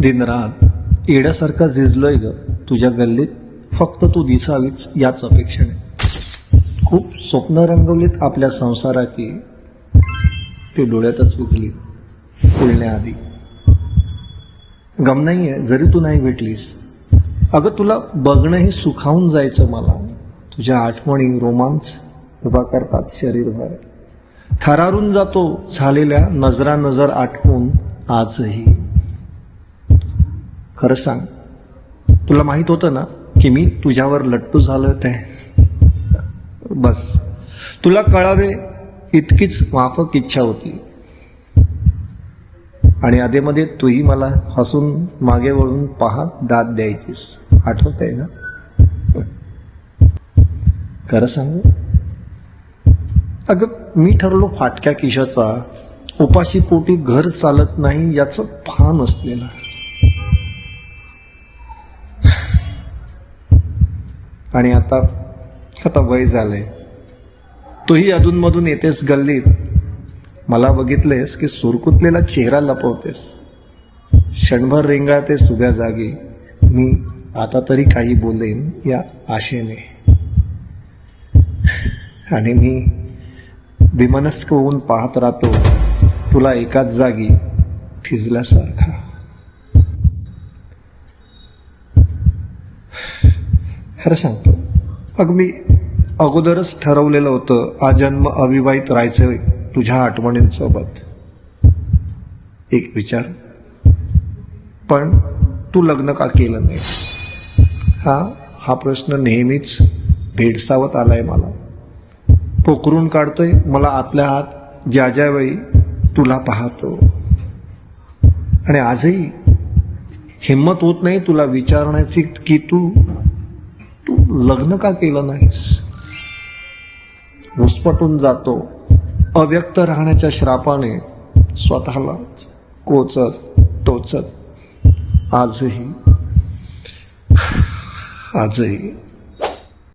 दिनरात येड्यासारखा झिजलोय ग तुझ्या गल्लीत. फक्त तू दिसावीच याच अपेक्षेने. खूप स्वप्न रंगवलीत आपल्या संसाराची. ते डोळ्यातच विजली. बोलण्याआधी. गम नाहीये जरी तू नाही भेटलीस. अगं तुला बघणंही सुखावून जायचं मला. तुझ्या आठवणी रोमांच उभा करतात शरीरभर. थरारून जातो झालेल्या नजरा नजर आठवून आजही. खरं सांग. तुला माहीत होतं ना की मी तुझ्यावर लट्टू झालं ते? बस. तुला कळावे इतकीच माफक इच्छा होती. आणि आधेमध्ये तूही मला हसून मागे वळून पाहत दाद द्यायचीस. आठवत आहे ना? खरं सांगू? अगं मी ठरलो फाटक्या किशाचा उपाशी पोटी घर चालत नाही याचं भान असलेला. आणि आता आता वय झालंय. तूही अधूनमधून येतेस गल्लीत. मला बघितलेस की सुरकुतलेला चेहरा लपवतेस. क्षणभर रेंगाळतेस उभ्या जागी. मी आता तरी काही बोलेन या आशेने. आणि मी विमनस्क होऊन पाहत राहतो. तुला एकाच जागी थिजल्यासारखा खरं सांगतो. अग मी अगोदरच ठरवलेलं होतं आजन्म अविवाहित राहायचं तुझ्या आठवणींसोबत. एक विचार. पण तू लग्न का केलं नाही? हा हा प्रश्न नेहमीच भेडसावत आलाय मला. पोखरून काढतोय मला आतल्या आत ज्या ज्या वेळी तुला पाहतो. आणि आजही हिंमत होत नाही तुला विचारण्याची की तू तू लग्न का केलं नाहीस? घुसपटून जातो. अव्यक्त राहण्याच्या श्रापाने स्वतःला कोचत टोचत. आजही आजही